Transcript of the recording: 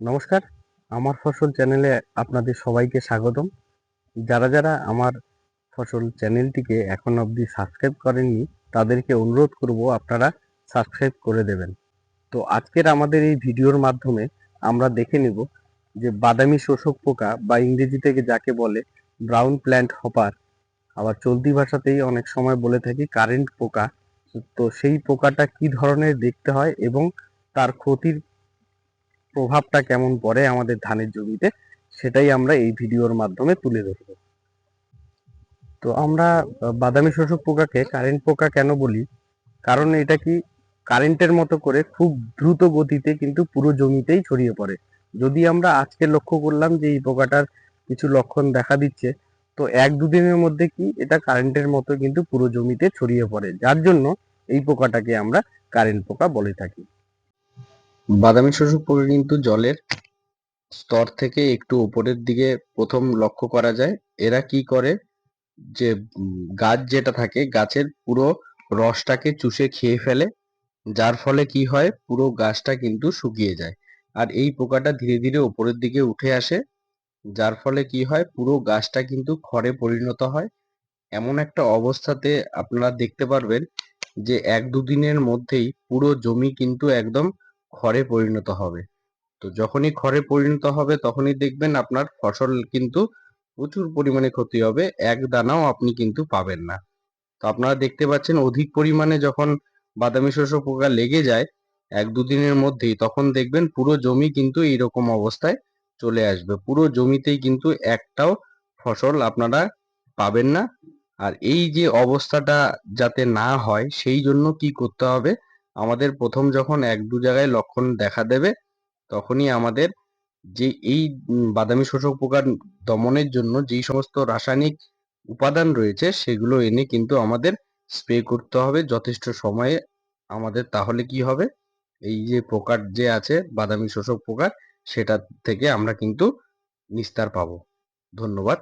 নমস্কার। আমার ফসল চ্যানেলে আপনাদের সবাইকে স্বাগতম। যারা যারা আমার ফসল চ্যানেলটিকে এখন অবধি সাবস্ক্রাইব করেননি, তাদেরকে অনুরোধ করব আপনারা সাবস্ক্রাইব করে দেবেন। তো আজকের আমাদের এই ভিডিওর মাধ্যমে আমরা দেখে নিব যে বাদামি শোষক পোকা বা ইংরেজি থেকে যাকে বলে ব্রাউন প্ল্যান্ট হপার, আবার চলতি ভাষাতেই অনেক সময় বলে থাকি কারেন্ট পোকা। তো সেই পোকাটা কি ধরনের দেখতে হয় এবং তার ক্ষতির প্রভাবটা কেমন পড়ে আমাদের ধানের জমিতে, সেটাই আমরা এই ভিডিওর মাধ্যমে তুলে ধরব। তো আমরা বাদামি শোষক পোকাকে কারেন্ট পোকা কেন বলি? কারণ এটা কি কারেন্টের মতো করে খুব দ্রুত গতিতে কিন্তু পুরো জমিতেই ছড়িয়ে পড়ে। যদি আমরা আজকে লক্ষ্য করলাম যে এই পোকাটার কিছু লক্ষণ দেখা দিচ্ছে, তো এক দুদিনের মধ্যে কি এটা কারেন্টের মতো কিন্তু পুরো জমিতে ছড়িয়ে পড়ে। যার জন্য এই পোকাটাকে আমরা কারেন্ট পোকা বলে থাকি। বাদামি শোষক পোকা কিন্তু জলের স্তর থেকে একটু উপরের দিকে প্রথম লক্ষ্য করা যায়। এরা কি করে? যে গাছ যেটা থাকে, গাছের পুরো রসটাকে চুষে খেয়ে ফেলে। যার ফলে কি হয়? পুরো গাছটা কিন্তু শুকিয়ে যায়। আর এই পোকাটা ধীরে ধীরে উপরের দিকে উঠে আসে। যার ফলে কি হয়? পুরো গাছটা কিন্তু খড়ে পরিণত হয়। এমন একটা অবস্থাতে আপনারা দেখতে পারবেন যে, এক দুদিনের মধ্যেই পুরো জমি কিন্তু একদম খড়ে পরিণত হবে। তো যখনই খড়ে পরিণত হবে, তখনই দেখবেন আপনার ফসল কিন্তু প্রচুর পরিমাণে ক্ষতি হবে, এক দানাও আপনি কিন্তু পাবেন না। তো আপনারা দেখতে পাচ্ছেন অধিক পরিমাণে যখন বাদামি শস্য পোকা লেগে যায়, এক দুদিনের মধ্যেই, তখন দেখবেন পুরো জমি কিন্তু এইরকম অবস্থায় চলে আসবে। পুরো জমিতেই কিন্তু একটাও ফসল আপনারা পাবেন না। আর এই যে অবস্থাটা যাতে না হয়, সেই জন্য কি করতে হবে আমাদের প্রথম যখন এক দু জায়গায় লক্ষণ দেখা দেবে, তখনই আমাদের যে এই বাদামি শোষক পোকার দমনের জন্য যেই সমস্ত রাসায়নিক উপাদান রয়েছে, সেগুলো এনে কিন্তু আমাদের স্প্রে করতে হবে যথেষ্ট সময়ে। আমাদের তাহলে কি হবে? এই যে পোকার যে আছে, বাদামি শোষক পোকার সেটা থেকে আমরা কিন্তু নিস্তার পাবো। ধন্যবাদ।